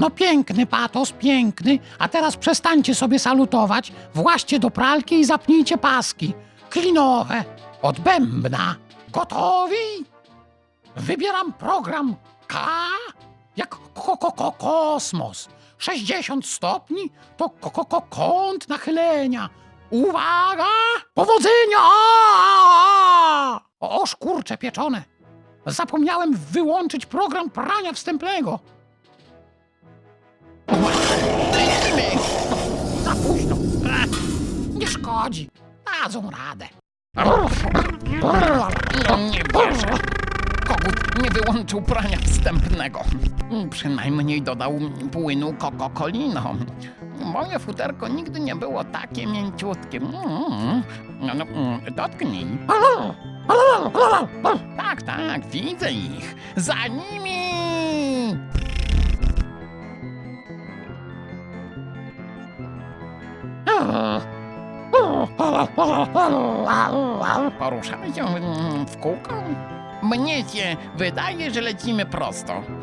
No piękny patos, piękny. A teraz przestańcie sobie salutować, właście do pralki i zapnijcie paski. Klinowe, od bębna. Gotowi? Wybieram program K jak ko ko ko kosmos. 60 stopni to kąt nachylenia. Uwaga! Powodzenia! O, szkurcze pieczone. Zapomniałem wyłączyć program prania wstępnego. Nie szkodzi. Dadzą radę. Nie wierzę. Kogut nie wyłączył prania wstępnego. Przynajmniej dodał płynu Coca-Colino. Moje futerko nigdy nie było takie mięciutkie. Dotknij. Tak, tak, widzę ich. Za nimi! Poruszamy się w kółko? Mnie się wydaje, że lecimy prosto.